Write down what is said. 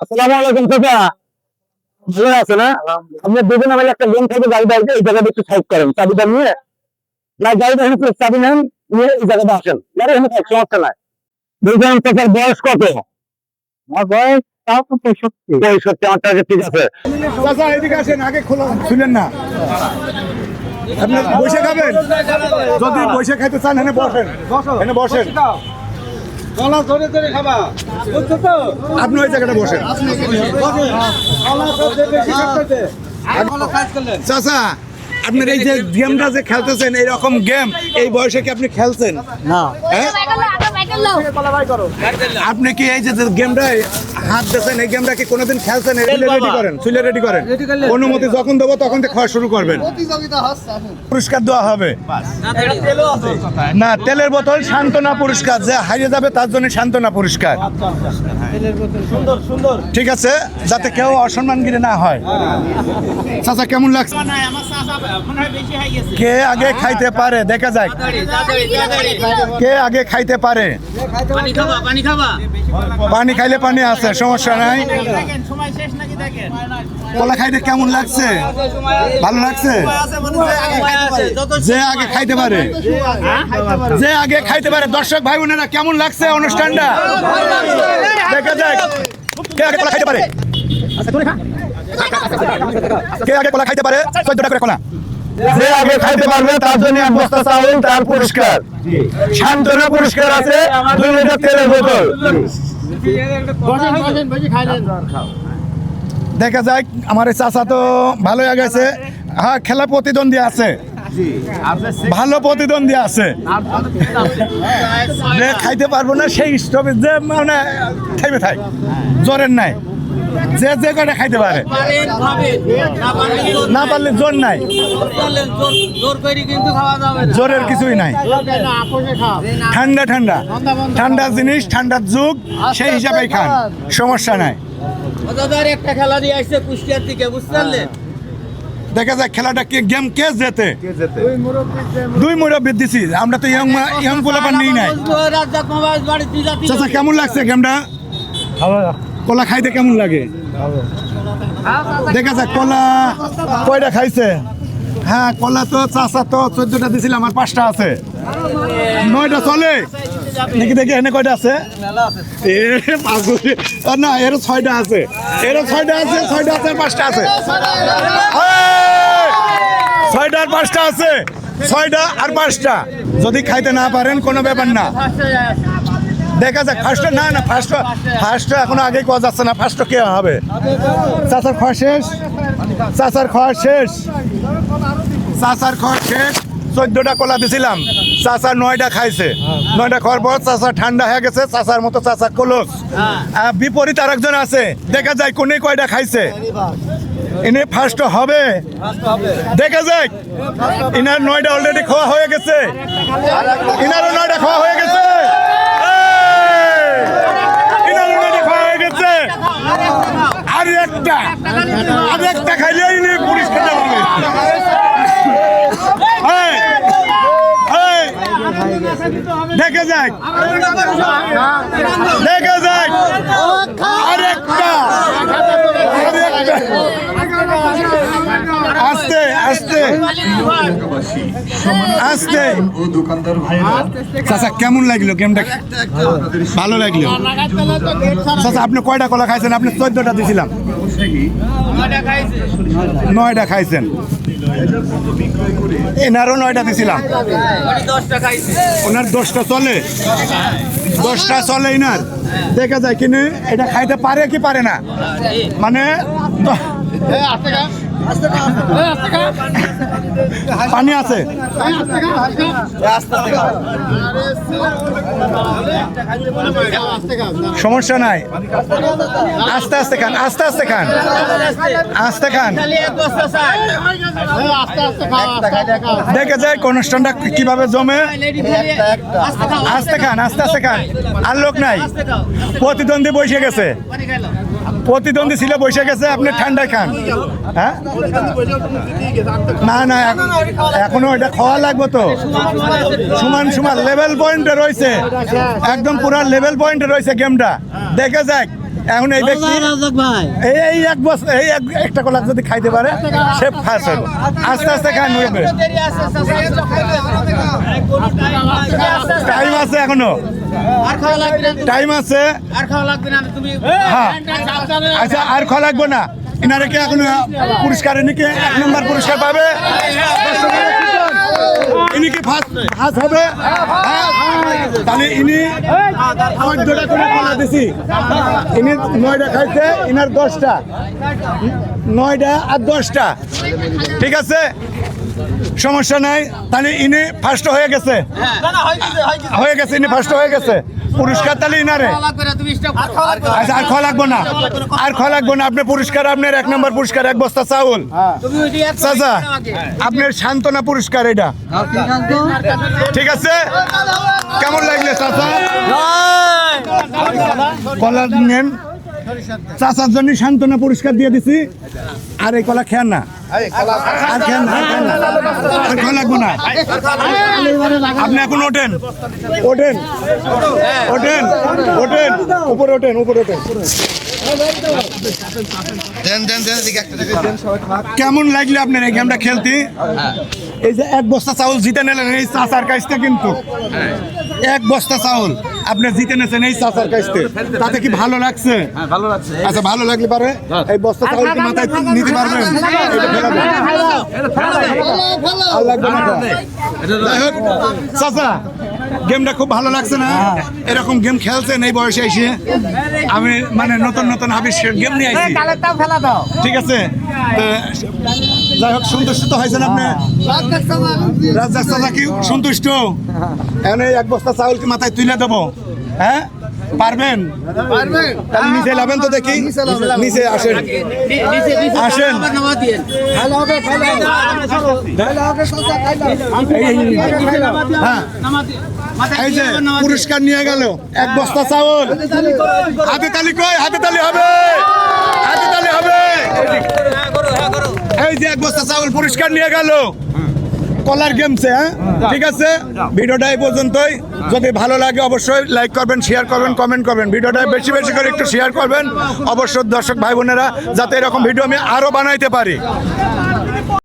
আসসালামু আলাইকুম চাচা। ভালো আছে না আমরা দুজন আমাদের একটা গেম থেকে গাড়ি বাড়িতে এই জায়গাটা একটু সাইড করেন চাবিটা নিয়ে। না গাড়িটা এখানে চাবি নেন নিয়ে এই জায়গাটা আসেন। গাড়ি এখানে সমস্যা নাই। দুজন চাচার বয়স কত? আমার বয়স তাও তো পঁয়ষট্টি। পঁয়ষট্টি আমার টাকা ঠিক আছে। চাচা এদিকে আসেন আগে খোলা শুনেন না। আপনি বসে খাবেন যদি বসে খাইতে চান এনে বসেন। বসেন। গলা ধরে ধরে খাবা। বুঝছ তো? আপনি ওই জায়গাটা বসেন। গলা ধরে বেশি খাচ্ছে গলা সাইজ করলেন চাচা আপনার এই যে গেমটা যে খেলতেছেন এইরকম গেম এই বয়সে কি আপনি খেলছেন? না। হ্যাঁ? আপনি কি এই যে গেমটায় হাত দিয়েছেন এই গেমটা কি কোনোদিন খেলছেন? রেডি করেন চুলে রেডি করেন। অনুমতি যখন দেবো তখন থেকে খাওয়া শুরু করবেন। পুরস্কার দেওয়া হবে। না তেলের বোতল সান্ত্বনা পুরস্কার যে হারিয়ে যাবে তার জন্য সান্ত্বনা পুরস্কার। সুন্দর সুন্দর ঠিক আছে যাতে কেউ অসম্মানগিরি না হয়। চাচা কেমন লাগছে? কে আগে খাইতে পারে? দেখা যাক। কে আগে খাইতে পারে? পানি খাবা পানি খাবা। পানি খাইলে পানি আছে সমস্যা নাই। দেখেন সময় শেষ নাকি দেখেন? কলা খাইতে কেমন লাগছে? ভালো লাগছে? যে আগে খাইতে পারে। যে আগে খাইতে পারে। দর্শক ভাই বোনেরা কেমন লাগছে অনুষ্ঠানটা? দেখা যাক। কে আগে কলা খাইতে পারে? কে আগে কলা খাইতে পারে? চোদ্দটা করে কলা। যে আগে খাইতে পারবে তার জন্য এক বস্তা চাউল তার পুরস্কার। সান্ত্বনা পুরস্কার আছে দুই লিটার তেলের বোতল। দেখা যাক আমার চাচা তো ভালো গেছে হ্যাঁ খেলা প্রতিদ্বন্দ্বী আছে। ভালো প্রতিদ্বন্দ্বী আছে। খাইতে পারব না সেই স্টপেজ যে মানে খাইবে থাক। জোরের নাই। যে যে কটা খাইতে পারে? না পারলে জোর না পারলে জোর নাই। জোর করলেন জোর জোর করে কিন্তু খাওয়া যাবে না জোরের কিছুই নাই। ঠান্ডা ঠান্ডা। ঠান্ডা জিনিস ঠান্ডার যুগ সেই হিসাবে খান। সমস্যা নাই। একটা খেলা দিয়ে আসছে কুষ্টিয়ার থেকে বুঝতে দেখা যাক খেলাটা কে গেম কে জেতে। দুই মুরব্বী দিছি। আমরা তো ইয়ং ইয়ং পোলাপান নিই নাই। চাচা কেমন লাগছে গেমটা? কলা খাইতে কেমন লাগে? দেখা যাক, কলা কয়টা খাইছে? হ্যাঁ কলা তো চাচা তো চোদ্দটা দিছিলাম আমার পাঁচটা আছে। নয়টা চলে? দেখি দেখি এনে কয়টা আছে? না এর ছয়টা আছে। এর ছয়টা আছে ছয়টা আছে, পাঁচটা আছে। ছয়টা আর পাঁচটা আছে। ছয়টা আর পাঁচটা। যদি খাইতে না পারেন, কোনো ব্যাপার না। দেখা যাক ফার্স্ট না না ফার্স্ট ফার্স্ট এখন আগে কোয়া যাচ্ছে না ফার্স্ট কে হবে? চাচার খাওয়া শেষ? চাচার খাওয়া শেষ? চাচার খাওয়া শেষ। চোদ্দটা কলা দিছিলাম। চাচা নয়টা খাইছে। নয়টা খাওয়ার পর চাচা ঠান্ডা হয়ে গেছে চাচার মতো চাচা কলস আর বিপরীত আরেকজন আছে। দেখা যায় কোনে কয়টা খাইছে। এনে ফার্স্ট হবে। দেখা যাক। ইনার নয়টা অলরেডি খাওয়া হয়ে গেছে। ইনারও নয়টা খাওয়া হয়ে গেছে এই! ইনারও নয়টা খাওয়া হয়ে গেছে আর একটা আর একটা খাইলেই নেই পুলিশ খেতে পারবে! দেখে যাক। দেখে যাক। আরেকটা আরেকটা। আস্তে আস্তে। চাচা, কেমন লাগল গেমটা? ভালো লাগল। চাচা, আপনি কয়টা কলা খাইছেন? আপনি চোদ্দটা দিছিলাম। নয়টা খাইছেন। এনারও নয়টা দিছিলাম। ওনার দশটা চলে। দশটা চলে ইনার। দেখা যায়, কিন্তু এটা খাইতে পারে কি পারে না? মানে পানি আছে। সমস্যা নাই। আস্তে আস্তে খান, আস্তে আস্তে খান। আস্তে খান। দেখে যায় অনুষ্ঠানটা কীভাবে জমে। আস্তে খান, আস্তে আস্তে খান। আর লোক নাই। প্রতিদ্বন্দ্বী বসে গেছে। প্রতিদ্বন্দ্বী ছিল, বসে গেছে, আপনি ঠান্ডায় খান। হ্যাঁ? না না এখন- এটা খাওয়া লাগবে তো। সমান সমান লেভেল পয়েন্টে রয়েছে। একদম পুরো লেভেল পয়েন্টে রয়েছে গেমটা দেখে যাক এখন এই ব্যক্তি এই এই এক বছর এই এক একটা কলা যদি খাইতে পারে সে ফার্স্ট হবে আস্তে আস্তে দেরি টাইম আছে এখনও। আর খাওয়া লাগবে টাইম আছে। আর খাওয়া লাগবে না তুমি হ্যাঁ। আচ্ছা আর খাওয়া লাগবে না। এনারে কি এখন পুরস্কার ইনি কি এক নম্বর পুরস্কার পাবে। ইনি কি ফার্স্ট ফার্স্ট হবে? তাহলে ইনি আমার দুটা করে কলা দিছি। ইনি নয়টা খাইছে, ইনার দশটা। নয়টা আর দশটা। ঠিক আছে? সমস্যা নাই। তাহলে ইনি ফার্স্ট হয়ে গেছে। হয়ে গেছে, ইনি ফার্স্ট হয়ে গেছে। পুরস্কার তাহলে ইনারে। আচ্ছা আর খাওয়া লাগবে না। আর খাওয়া লাগবে না। আপনার পুরস্কার আপনার এক নম্বর পুরস্কার এক বস্তা চাউল। এক চাচা আপনার সান্ত্বনা পুরস্কার এটা। ঠিক আছে? কেমন লাগলে চাচা? কলা নেন চাচার জন্য সান্ত্বনা পুরস্কার দিয়ে দিছি। আর এই কলা খেয়ান না। আর খেয়ান না আর খেয়ান না। আর খাওয়া লাগবে না। আপনি এখন ওঠেন। ওঠেন। ওঠেন। ওঠেন। উপরে ওঠেন উপরে ওঠেন। কেমন লাগলে আপনার এই গেমটা খেলতে? এই যে এক বস্তা চাউল জিতে নিলেন এই চাচার কাছতে কিন্তু। এক বস্তা চাউল। আপনি জিতে নিয়েছেন এই চাচার কাছতে তাতে কি ভালো লাগছে? ভালো লাগছে। আচ্ছা ভালো লাগলে পারে। এই বস্তা চাউল কি মাথায় নিতে পারবেন? আর লাগবে না চাচা গেমটা খুব ভালো লাগছে না? এরকম গেম খেলছেন এই বয়সে এসে? আমি মানে নতুন নতুন আবিষ্কার গেম নিয়ে আইছি। ঠিক আছে? যাই হোক সন্তুষ্ট তো হয়েছেন আপনি? রাজ্জাক চাচা কি সন্তুষ্ট। এখন এই এক বস্তা চাউল কি মাথায় তুলে দেবো। হ্যাঁ? পারবেন? তাহলে নিচে লাবেন তো দেখি। নিচে আসেন। নিচে নিচে আসেন। হ্যাঁ। এই যে দিয়ে আবার নামা দিয়ে। পুরস্কার নিয়ে গেল। এক বস্তা চাউল। হাতে তালি কয় হাতে তালি হবে। হাতে তালি হবে। এই যে এক বস্তা চাউল পুরস্কার নিয়ে গেল। কলার গেমসে হ্যাঁ? ঠিক আছে? ভিডিওটা এই পর্যন্তই। যদি ভালো লাগে অবশ্যই লাইক করবেন শেয়ার করবেন কমেন্ট করবেন। ভিডিওটা বেশি বেশি করে একটু শেয়ার করবেন। অবশ্যই দর্শক ভাই বোনেরা যাতে এরকম ভিডিও আমি আরও বানাইতে পারি।